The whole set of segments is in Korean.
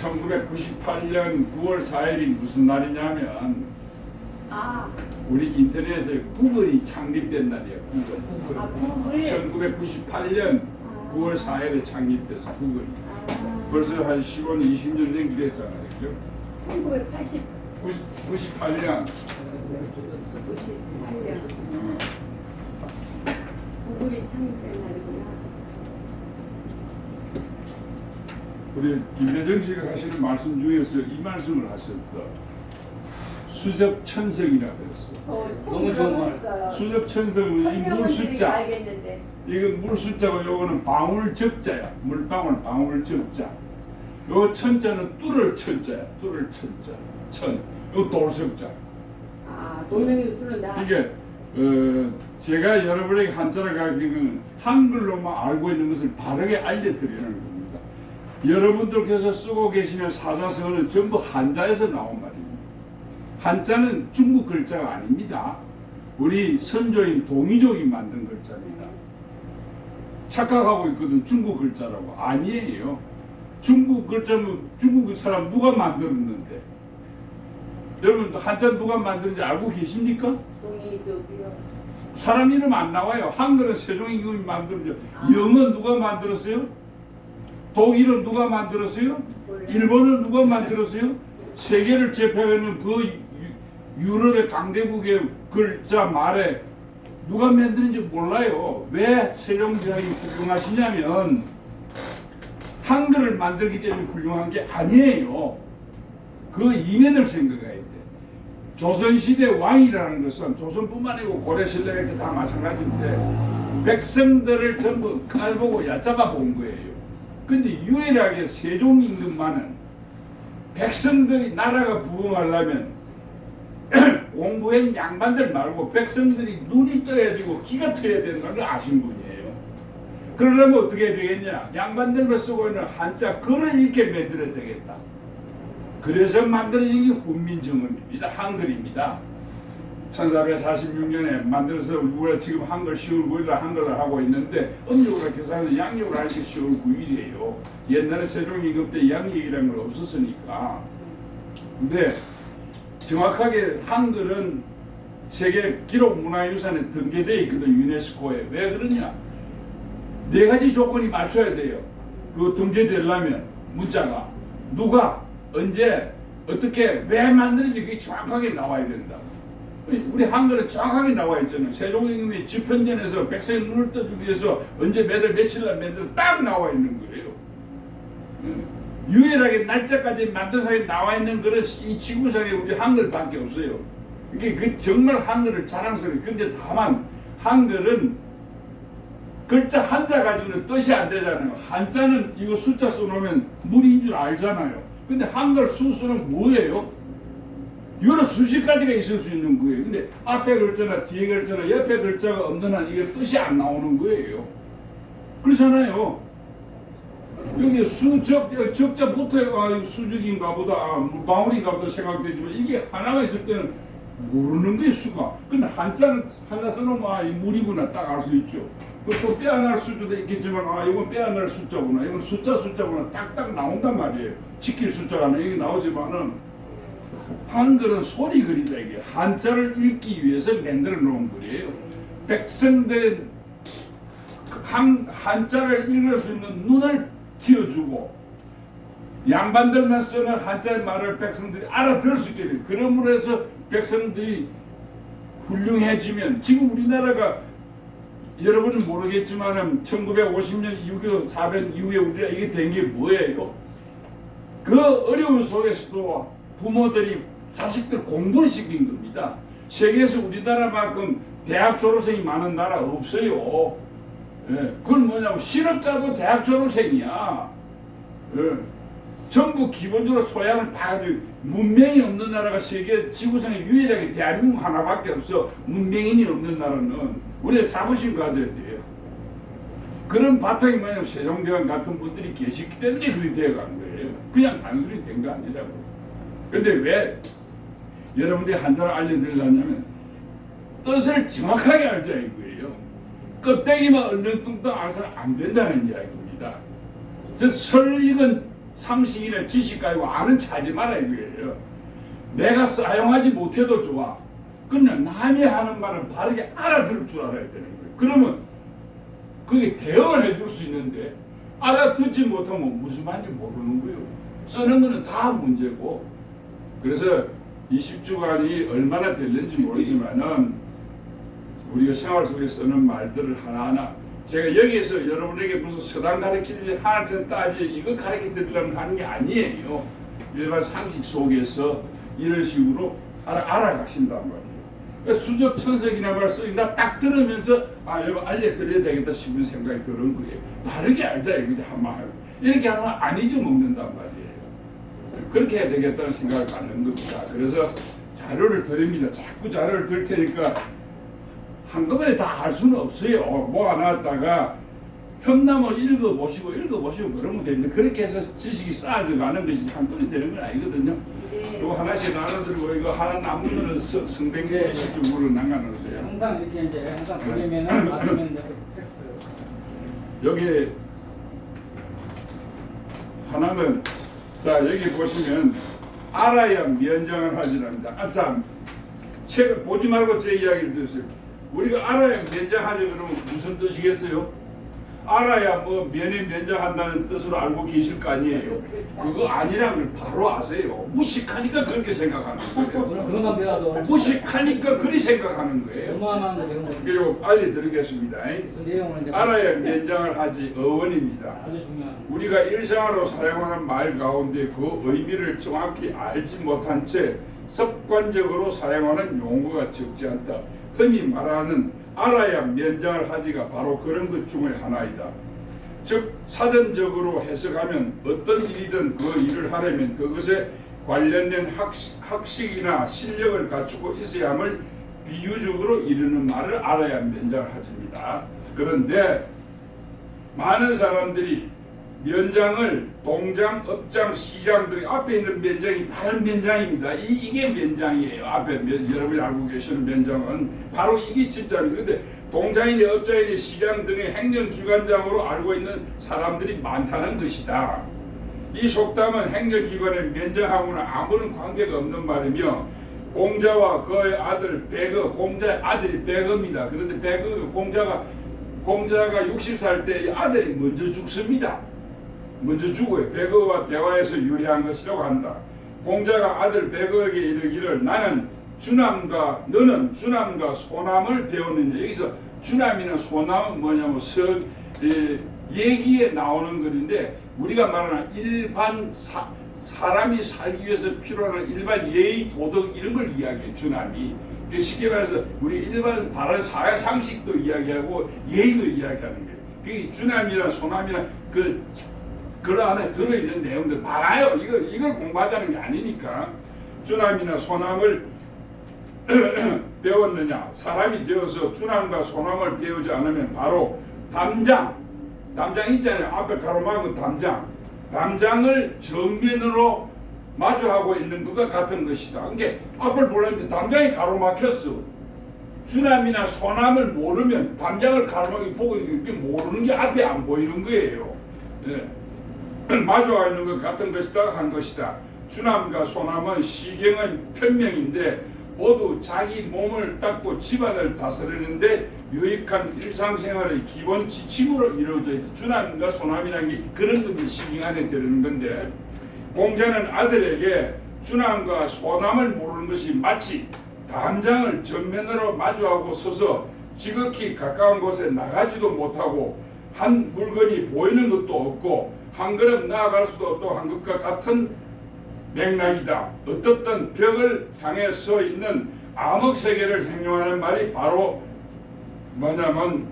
1998년 9월 4일이 무슨 날이냐면 아, 우리 인터넷에 구글이 창립된 날이에요. 구글. 구글. 아 구글. 1998년 9월 4일에 창립돼서 구글이. 아, 벌써 한 10원 20년 된 기랬잖아요. 그죠? 1980. 98년 98년. 어, 구글이 창립된 날이구나. 우리 김대정 씨가 하시는 말씀 중에서 이 말씀을 하셨어. 수적 천석이라고 했어. 저 너무 좋은 말. 수적 천석은 이물 설명은 드리기 숫자. 알겠는데. 이건 물 숫자고 요거는 방울 적자야. 물방울 방울 적자. 요 천자는 뚫을 천자야. 뚫을 천자. 천. 요 돌석자. 아, 노명이 뚫는다. 이게 어, 제가 여러분에게 한자를 가르치는 한글로만 알고 있는 것을 바르게 알려드리는 겁니다. 여러분들께서 쓰고 계시는 사자성어는 전부 한자에서 나온 말입니다. 한자는 중국 글자가 아닙니다. 우리 선조인 동이족이 만든 글자입니다. 착각하고 있거든 중국 글자라고 아니에요. 중국 글자는 중국 사람 누가 만들었는데 여러분 한자 누가 만드는지 알고 계십니까? 동이족이요. 사람 이름 안 나와요. 한글은 세종임금이 만들었죠. 아. 영어는 누가 만들었어요? 독일은 누가 만들었어요? 일본은 누가 만들었어요? 세계를 제패하는 그 유- 유럽의 강대국의 글자 말에 누가 만드는지 몰라요. 왜 세종대왕이 훌륭하시냐면 한글을 만들기 때문에 훌륭한 게 아니에요. 그 이면을 생각해야 돼. 조선시대 왕이라는 것은 조선뿐만 아니고 고려신라 이렇게 다 마찬가지인데 백성들을 전부 깔보고 얕잡아 본 거예요. 근데 유일하게 세종 임금만은 백성들이 나라가 부흥하려면 공부한 양반들 말고 백성들이 눈이 떠야 되고 귀가 트여야 되는 걸 아신 분이에요. 그러려면 어떻게 되겠냐? 양반들만 쓰고 있는 한자 글을 이렇게 만들어야 되겠다. 그래서 만들어진 게 훈민정음입니다. 한글입니다. 1446년에 만들어서 우리가 지금 한글 10월 9일날 한글을 하고 있는데 음력으로 계산해서 양력으로 할때 10월 9일이에요. 옛날에 세종임금 때 양력이라는 걸 없었으니까. 근데 정확하게 한글은 세계 기록 문화유산에 등재되어 있거든 유네스코에. 왜 그러냐? 네 가지 조건이 맞춰야 돼요. 그 등재되려면 문자가 누가 언제 어떻게 왜 만드는지 그게 정확하게 나와야 된다. 우리 한글은 정확하게 나와 있잖아요. 세종임금이 집현전에서 백성의 눈을 떠주기 위해서 언제 몇월 며칠 날 만들어 딱 나와 있는 거예요. 예. 유일하게 날짜까지 사람이 나와 있는 글은 이 지구상에 우리 한글밖에 없어요. 이게 그 정말 한글을 자랑스러워. 근데 다만 한글은 글자 한자 가지고는 뜻이 안 되잖아요. 한자는 이거 숫자 써놓으면 물인 줄 알잖아요. 근데 한글 수수는 뭐예요? 여러 수십 가지가 있을 수 있는 거예요. 근데 앞에 글자나 뒤에 글자나 옆에 글자가 없는 한 이게 뜻이 안 나오는 거예요. 그렇잖아요. 여기 수적, 여기 적자 붙어요. 아, 수적인가 보다, 아, 물방울인가 보다 생각되지만 이게 하나가 있을 때는 모르는 거예요, 수가. 근데 한자는 하나 써놓으면 아, 이 물이구나 딱 알 수 있죠. 그또 빼어날 수도 있겠지만 아, 이건 빼어날 숫자구나. 이건 숫자 숫자구나. 딱딱 나온단 말이에요. 지킬 숫자가 여기 나오지만은 한글은 소리 글이다 이게 한자를 읽기 위해서 만들어 놓은 글이에요. 백성들의 그한 한자를 읽을 수 있는 눈을 틔워주고 양반들만 쓰는 한자 말을 백성들이 알아들을 수 있게 돼요. 그러므로 해서 백성들이 훌륭해지면 지금 우리나라가 여러분은 모르겠지만은 1950년 6.25 사변 이후에 우리가 이게 된 게 뭐예요? 그 어려운 속에서도 부모들이 자식들 공부를 시킨 겁니다. 세계에서 우리나라만큼 대학 졸업생이 많은 나라 없어요. 예, 그건 뭐냐면 실업자도 대학 졸업생이야. 예, 전부 기본적으로 소양을 다 가지고 문명이 없는 나라가 세계 지구상에 유일하게 대한민국 하나밖에 없어. 문명인이 없는 나라는 우리가 자부심 가져야 돼요. 그런 바탕이 뭐냐면 세종대왕 같은 분들이 계시기 때문에 그렇게 되어간 거예요. 그냥 단순히 된 거 아니라고. 근데 왜 여러분들이 한자를 알려드리려냐면 뜻을 정확하게 알자 이거예요. 껍데기만 얼렁뚱땅 알아서는 안 된다는 이야기입니다. 저 설익은 상식이나 지식 가지고 아는 차지 마라 이거예요. 내가 사용하지 못해도 좋아. 그러나 남이 하는 말은 바르게 알아들을 줄 알아야 되는 거예요. 그러면 그게 대응을 해줄 수 있는데 알아듣지 못하면 무슨 말인지 모르는 거예요. 쓰는 거는 다 문제고 그래서 20주간이 얼마나 될는지 모르지만은 우리가 생활 속에 쓰는 말들을 하나하나 제가 여기에서 여러분에게 무슨 서당 가르치듯이 하나쯤 따지 이거 가르쳐 드리려면 하는 게 아니에요. 일반 상식 속에서 이런 식으로 알아, 알아가신단 말이에요. 그러니까 수적 천석이나 말 쓰니까 딱 들으면서 아 이거 알려드려야 되겠다 싶은 생각이 드는 거예요. 바르게 알자 이거지 한말 이렇게 하면 안 잊어먹는단 말이에요. 그렇게 해야 되겠다는 생각을 갖는 겁니다. 그래서 자료를 드립니다. 자꾸 자료를 들 테니까 한꺼번에 다할 수는 없어요. 모아놨다가 틈나면 읽어보시고 읽어보시고 그러면 됩니다. 그렇게 해서 지식이 쌓아져 가는 것이 한꺼번에 되는 건 아니거든요. 네. 이거 하나씩 나눠드리고 이거 하나 남으면 성백내 쪽으로 남겨놓으세요. 항상 이렇게 이제 항상 돌리면은 맞으면 이제 패스. 여기 하나는 자 여기 보시면 알아야 면장을 하지랍니다. 아참 책을 보지 말고 제 이야기를 들으세요. 우리가 알아야 면장하지 그러면 무슨 뜻이겠어요? 알아야 뭐 면에 면장한다는 뜻으로 알고 계실 거 아니에요. 그거 아니라는 걸 바로 아세요. 무식하니까 그렇게 생각하는 거예요. 오늘 그것만 배워도 무식하니까 그리 생각하는 거예요. 얼마만 배운 거. 그리고 알려드리겠습니다. 그 이제 알아야 면장을 하지 어원입니다. 아주 중요한. 우리가 일상으로 사용하는 말 가운데 그 의미를 정확히 알지 못한 채 습관적으로 사용하는 용어가 적지 않다. 흔히 말하는 알아야 면장을 하지가 바로 그런 것 중에 하나이다. 즉 사전적으로 해석하면 어떤 일이든 그 일을 하려면 그것에 관련된 학식, 학식이나 실력을 갖추고 있어야 함을 비유적으로 이르는 말을 알아야 면장을 하집니다. 그런데 많은 사람들이 면장을 동장, 업장, 시장 등 앞에 있는 면장이 다른 면장입니다. 이, 이게 면장이에요. 앞에 면, 여러분이 알고 계시는 면장은 바로 이게 진짜입니다. 근데 동장이니 업장이니 시장 등의 행정기관장으로 알고 있는 사람들이 많다는 것이다. 이 속담은 행정기관의 면장하고는 아무런 관계가 없는 말이며 공자와 그의 아들 배거, 공자의 아들이 배거입니다. 그런데 배거, 공자가 공자가 60살 때 아들이 먼저 죽습니다. 먼저 죽어요. 배거와 대화에서 유리한 것이라고 한다. 공자가 아들 배거에게 이르기를 나는 주남과 너는 주남과 소남을 배우느냐. 여기서 주남이나 소남은 뭐냐면 서, 에, 얘기에 나오는 것인데 우리가 말하는 일반 사, 사람이 살기 위해서 필요한 일반 예의 도덕 이런 걸 이야기해 주남이. 그 쉽게 말해서 우리 일반 바른 사회 상식도 이야기하고 예의도 이야기하는 거예요. 그 주남이나 소남이나 그 그 안에 들어있는 내용들 많아요. 이거 이걸 공부하자는 게 아니니까 주남이나 소남을 배웠느냐? 사람이 되어서 주남과 소남을 배우지 않으면 바로 담장, 담장 있잖아요. 앞에 가로막은 담장, 담장을 정면으로 마주하고 있는 것과 같은 것이다. 그게 앞을 보려는데 담장이 가로막혔어. 주남이나 소남을 모르면 담장을 가로막이 보고 있는 게 모르는 게 앞에 안 보이는 거예요. 예. 마주하 있는 것 같은 것이다 한 것이다. 주남과 소남은 시경의 편명인데 모두 자기 몸을 닦고 집안을 다스리는데 유익한 일상생활의 기본 지침으로 이루어져 있다. 주남과 소남이라는 게 그런 것이 시경 안에 들어있는 건데 공자는 아들에게 주남과 소남을 모르는 것이 마치 담장을 전면으로 마주하고 서서 지극히 가까운 곳에 나가지도 못하고 한 물건이 보이는 것도 없고 한 걸음 나아갈 수도 없고 한 것과 같은 맥락이다. 어떻든 벽을 향해 서 있는 암흑 세계를 행용하는 말이 바로 뭐냐면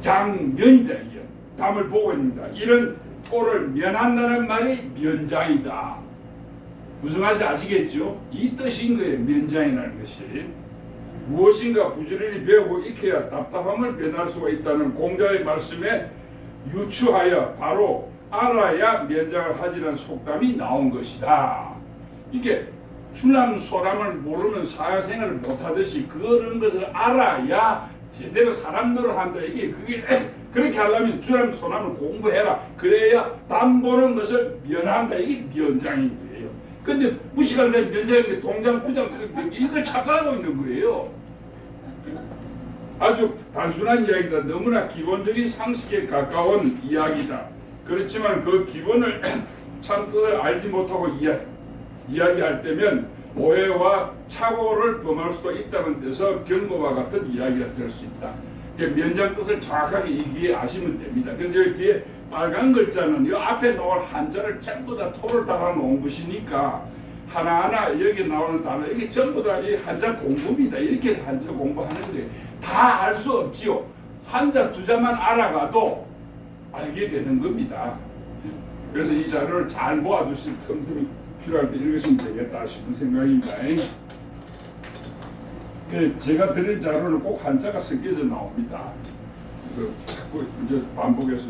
장면이다. 담을 보고 있습니다. 이런 꼴을 면한다는 말이 면장이다. 무슨 말인지 아시겠죠? 이 뜻인 거예요. 면장이라는 것이. 무엇인가 부지런히 배우고 익혀야 답답함을 변할 수가 있다는 공자의 말씀에 유추하여 바로 알아야 면장을 하지는 속담이 나온 것이다. 이게 추남 소람을 모르면 사회생활을 못하듯이 그런 것을 알아야 제대로 사람 노릇 한다. 이게 그게 그렇게 하려면 주람 소남을 공부해라. 그래야 담 보는 것을 면한다. 이게 면장인 거예요. 근데 무식한 사람이 면장인데 동장 부장 이거 착각하고 있는 거예요. 아주 단순한 이야기다. 너무나 기본적인 상식에 가까운 이야기다. 그렇지만 그 기본을 참 뜻을 알지 못하고 이야, 이야기할 때면 오해와 착오를 범할 수도 있다는 데서 경고와 같은 이야기가 될 수 있다. 면장 뜻을 정확하게 이해하시면 됩니다. 그래서 여기 뒤에 빨간 글자는 이 앞에 나올 한자를 전부 다 토를 달아 놓은 것이니까 하나하나 여기 나오는 단어 이게 전부 다 이 한자 공부입니다. 이렇게 해서 한자 공부하는 거예요. 다알 수 없지요. 한자 두 자만 알아가도 알게 되는 겁니다. 그래서 이 자료를 잘 모아두실 틈들이 필요할 때 읽으시면 되겠다 싶은 생각입니다. 그 제가 드릴 자료는 꼭 한자가 섞여져 나옵니다. 그 자꾸 이제 반복해서